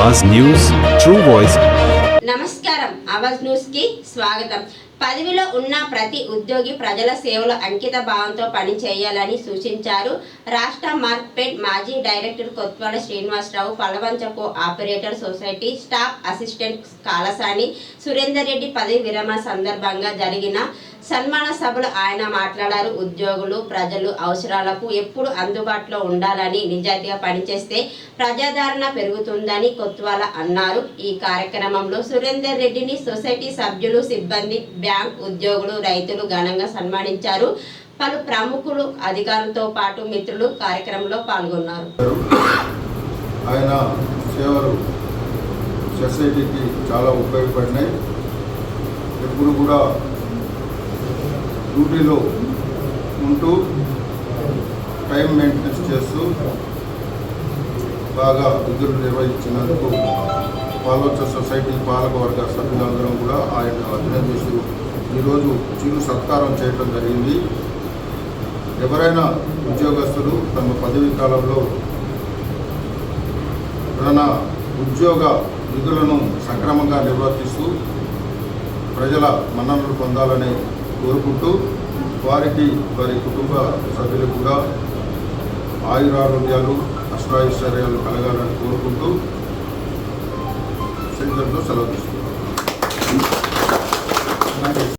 అవాజ్ news true voice నమస్కారం. అవాజ్ న్యూస్కి స్వాగతం. పదవిలో ఉన్న ప్రతి ఉద్యోగి ప్రజల సేవలో అంకిత భావంతో పని చేయాలని సూచించారు. రాష్ట్ర మార్కెట్ మాజీ director కొత్వాడ Srinivasarao పలవంచపు operator society staff assistant Kalasani Surender Reddy పదవి విరమణ సందర్భంగా జరిగిన సన్మాన సభలో ఆయన మాట్లాడారు. ఉద్యోగులు ప్రజలు అవసరాలకు ఎప్పుడు అందుబాటులో ఉండాలని నిజాయితీగా పనిచేస్తే ప్రజాదరణ పెరుగుతుందని కొత్వాల అన్నారు. ఈ కార్యక్రమంలో సురేందర్ రెడ్డిని సొసైటీ సభ్యులు సిబ్బంది బ్యాంక్ ఉద్యోగులు రైతులు ఘనంగా సన్మానించారు. పలు ప్రముఖులు అధికారులతో పాటు మిత్రులు కార్యక్రమంలో పాల్గొన్నారు. ఆయన సేవలు సొసైటీకి చాలా ఉపయోగపడినాయి. ఎప్పుడు కూడా డ్యూటీలో ఉంటూ టైం మెయింటెనెన్స్ చేస్తూ బాగా విధులు నిర్వహించినందుకు పాలోచ సొసైటీ పాలకవర్గ సభ్యులందరం కూడా ఆయన అభినందిస్తూ ఈరోజు చిరు సత్కారం చేయడం జరిగింది. ఎవరైనా ఉద్యోగస్తులు తమ పదవీ కాలంలో తన ఉద్యోగ విధులను సక్రమంగా నిర్వర్తిస్తూ ప్రజల మన్ననలు పొందాలని కోరుకుంటూ వారికి వారి కుటుంబ సభ్యులు కూడా ఆయురారోగ్యాలు అష్టాైశ్వర్యాలు కలగాలని కోరుకుంటూ సెంటర్లో సెలవు తీసుకుంటాం